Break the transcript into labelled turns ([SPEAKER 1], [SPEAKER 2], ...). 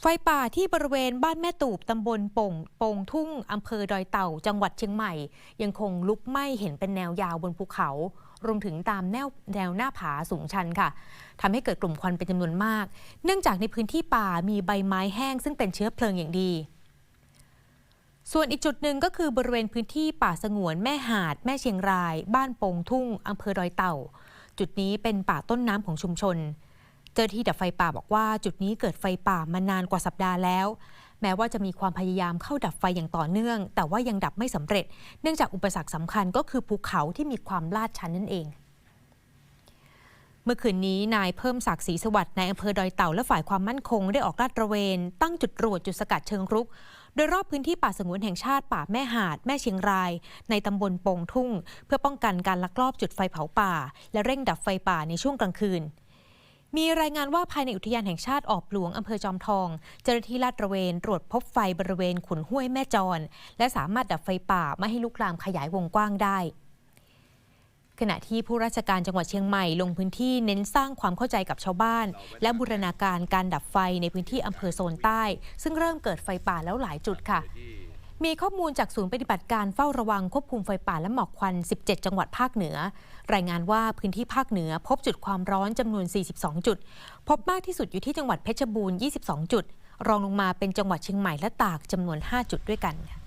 [SPEAKER 1] ไฟป่าที่บริเวณบ้านแม่ตูบตำบลโป่งโป่งทุ่งอำเภอดอยเต่า จังหวัดเชียงใหม่ ยังคงลุกไหม้เห็นเป็นแนวยาวบนภูเขา รวมถึงตามแนวแนวหน้าผาสูงชันค่ะทำให้เกิดกลุ่มควันเป็นจำนวนมาก เนื่องจากในพื้นที่ป่ามีใบไม้แห้งซึ่งเป็นเชื้อเพลิงอย่างดีส่วนอีกจุดหนึ่งก็คือบริเวณพื้นที่ป่าสงวนแม่หาด แม่เชียงราย บ้านโป่งทุ่งอำเภอดอยเต่า จุดนี้เป็นป่าต้นน้ำของชุมชน เจ้าหน้าที่ดับไฟป่าบอกว่าจุดนี้เกิดไฟป่ามานานกว่าสัปดาห์แล้ว แม้ว่าจะมีความพยายามเข้าดับไฟอย่างต่อเนื่อง แต่ว่ายังดับไม่สำเร็จ เนื่องจากอุปสรรคสำคัญก็คือภูเขาที่มีความลาดชันนั่นเอง เมื่อคืนนี้นายเพิ่มศักดิ์ศรีสวัสดิ์ในายอำเภอดอยเต่าและฝ่ายความมั่นคงได้ออกลาดตระเวนตั้งจุดตรวจจุดสกัดเชิงรุกโดยรอบพื้นที่ป่าสงวนแห่งชาติป่าแม่หาด แม่เชียงราย ในตำบลโป่งทุ่ง เพื่อป้องกันการลักลอบจุดไฟเผาป่า และเร่งดับไฟป่าในช่วงกลางคืน มีรายงานว่าภายในอุทยานแห่งชาติออบหลวงอำเภอจอมทอง เจ้าหน้าที่ลาดตระเวนตรวจพบไฟบริเวณขุนห้วยแม่จร และสามารถดับไฟป่าไม่ให้ลุกลามขยายวงกว้างได้ขณะที่ผู้ราชการจังหวัดเชียงใหม่ลงพื้นที่เน้นสร้างความเข้าใจกับชาวบ้าน และบูรณาการการดับไฟในพื้นที่อำเภอโซนใต้ ซึ่งเริ่มเกิดไฟป่าแล้วหลายจุดค่ะ มีข้อมูลจากศูนย์ปฏิบัติการเฝ้าระวังควบคุมไฟป่าและหมอกควัน 17 จังหวัดภาคเหนือ รายงานว่าพื้นที่ภาคเหนือพบจุดความร้อนจำนวน 42 จุด พบมากที่สุดอยู่ที่จังหวัดเพชรบูรณ์ 22 จุด รองลงมาเป็นจังหวัดเชียงใหม่และตากจำนวน 5 จุดด้วยกันค่ะ